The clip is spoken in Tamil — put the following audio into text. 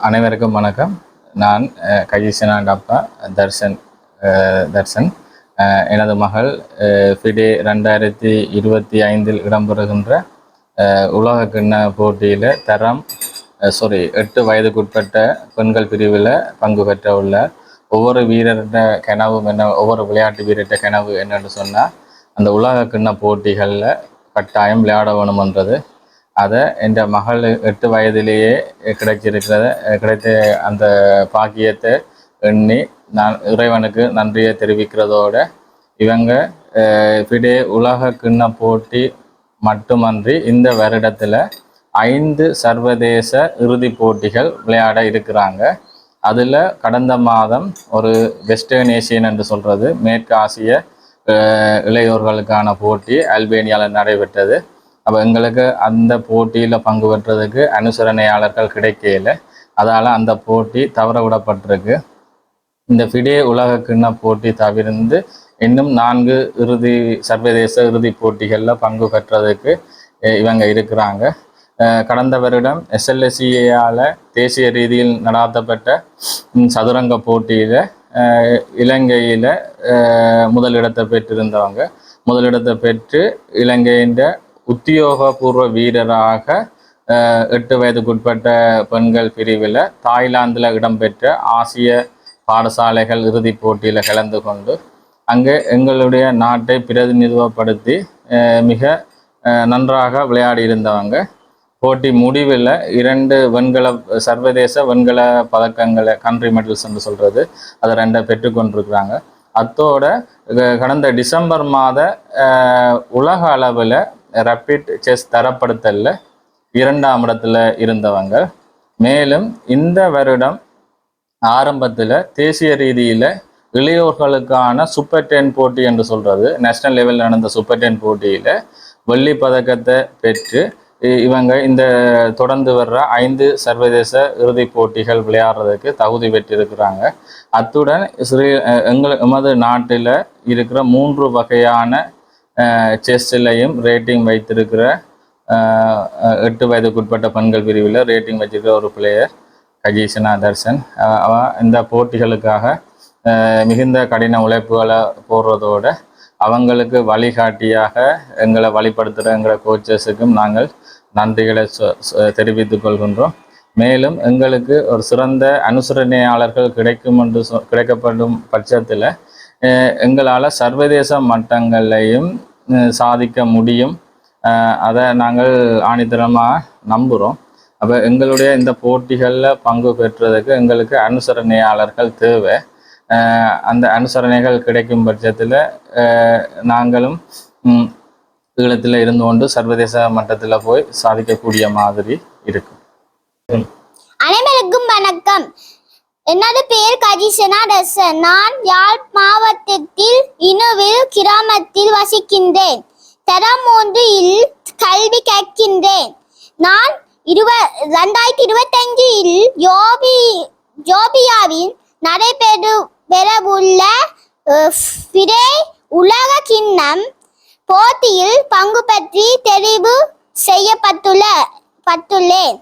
அனைவருக்கும் வணக்கம். நான் அஹ், கஜீசனாண்ட் தர்ஷன் தர்ஷன் எனது மகள் ஃபிடே ரெண்டாயிரத்தி இருபத்தி ஐந்தில் இடம்பெறுகின்ற உலக கிண்ண போட்டியில் தரம் சாரி எட்டு வயதுக்குட்பட்ட பெண்கள் பிரிவில் பங்கு பெற்ற உள்ள ஒவ்வொரு வீரர்கிட்ட கனவும் என்ன ஒவ்வொரு விளையாட்டு வீரர்கிட்ட கனவு என்னன்னு சொன்னால் அந்த உலக கிண்ண போட்டிகளில் கட்டாயம் விளையாட வேணுமன்றது அதை என் மகள் எட்டு வயதிலேயே கிடைச்சிருக்கிறத கிடைத்த அந்த பாக்கியத்தை எண்ணி நான் இறைவனுக்கு நன்றியை தெரிவிக்கிறதோடு இவங்க ஃபிடே உலக கிண்ண போட்டி மட்டுமன்றி இந்த வருடத்தில் ஐந்து சர்வதேச இறுதிப் போட்டிகள் விளையாட இருக்கிறாங்க. அதில் கடந்த மாதம் ஒரு வெஸ்டர்ன் ஏசியன் என்று சொல்கிறது மேற்கு ஆசிய இளையோர்களுக்கான போட்டி அல்பேனியாவில் நடைபெற்றது. அப்போ எங்களுக்கு அந்த போட்டியில் பங்கு பெற்றதுக்கு அனுசரணையாளர்கள் கிடைக்கல. அதால் அந்த போட்டி தவற விடப்பட்டிருக்கு. இந்த ஃபிடே உலக கிண்ண போட்டி தவிர்த்து இன்னும் நான்கு இறுதி சர்வதேச இறுதிப் போட்டிகளில் பங்கு பெற்றதுக்கு இவங்க இருக்கிறாங்க. கடந்த வருடம் எஸ்எல்எஸ்சியால் தேசிய ரீதியில் நடாத்தப்பட்ட சதுரங்க போட்டியில் இலங்கையில் முதலிடத்தை பெற்றிருந்தவங்க. முதலிடத்தை பெற்று இலங்கையின் உத்தியோகபூர்வ வீரராக எட்டு வயதுக்குட்பட்ட பெண்கள் பிரிவில் தாய்லாந்தில் இடம்பெற்ற ஆசிய பாடசாலைகள் இறுதிப் போட்டியில் கலந்து கொண்டு அங்கே எங்களுடைய நாட்டை பிரதிநிதித்துவப்படுத்தி மிக நன்றாக விளையாடி இருந்தவங்க போட்டி முடிவில் இரண்டு வெண்கல சர்வதேச வெண்கல பதக்கங்களை கண்ட்ரி மெடல்ஸ் என்று சொல்கிறது அதை ரெண்டை பெற்றுக்கொண்டிருக்கிறாங்க. அத்தோட கடந்த டிசம்பர் மாத உலக அளவில் ரப்பிட் செஸ் தரப்படுத்தலில். இரண்டாம் இடத்துல இருந்தவங்க. மேலும் இந்த வருடம் ஆரம்பத்தில் தேசிய ரீதியில் இளையோர்களுக்கான சூப்பர் டென் போட்டி என்று சொல்கிறது நேஷனல் லெவலில் நடந்த சூப்பர் டென் போட்டியில் வெள்ளி பதக்கத்தை பெற்று இ- இவங்க இந்த தொடர்ந்து வர்ற ஐந்து சர்வதேச இறுதிப் போட்டிகள் விளையாடுறதுக்கு தகுதி பெற்றிருக்கிறாங்க. அத்துடன் ஸ்ரீ எங்கள் எமது நாட்டில் இருக்கிற மூன்று வகையான செஸ்ட்லையும் ரேட்டிங் வைத்திருக்கிற எட்டு வயதுக்குட்பட்ட பெண்கள் பிரிவில் ரேட்டிங் வச்சிருக்கிற ஒரு பிளேயர் கஜீசனா தர்சன். அவன் இந்த போட்டிகளுக்காக மிகுந்த கடின உழைப்புகளை போடுறதோட அவங்களுக்கு வழிகாட்டியாக எங்களை வழிபடுத்துகிற எங்களை கோச்சஸுக்கும் நாங்கள் நன்றிகளை தெரிவித்துக் கொள்கின்றோம். மேலும் எங்களுக்கு ஒரு சிறந்த அனுசரணையாளர்கள் கிடைக்கும் என்று சொ கிடைக்கப்படும் பட்சத்தில் எங்களால் சர்வதேச மட்டங்களையும் சாதிக்க முடியும். அதை நாங்கள் ஆணித்தரமாக நம்புகிறோம் அப்போ எங்களுடைய இந்த போட்டிகளில் பங்கு பெற்றதுக்கு எங்களுக்கு அனுசரணையாளர்கள் தேவை. அந்த அனுசரணைகள் கிடைக்கும் பட்சத்தில் நாங்களும் ஈழத்தில் இருந்து கொண்டு சர்வதேச மட்டத்தில் போய் சாதிக்கக்கூடிய மாதிரி இருக்கும். அனைவருக்கும் வணக்கம். எனது பெயர் கதிசனாடசன் நான் யாழ் மாவட்டத்தில் இனுவில் கிராமத்தில் வசிக்கின்றேன். தரம் மூன்றில் கல்வி கற்கின்றேன். நான் இருவ ரெண்டாயிரத்தி இருபத்தஞ்சில் யோபி ஜோபியாவில் நடைபெறு பெறவுள்ள அஹ், உலக கிண்ணம் போட்டியில் பங்கு பற்றி தெரிவு செய்யப்பட்டுள்ள பட்டுள்ளேன்.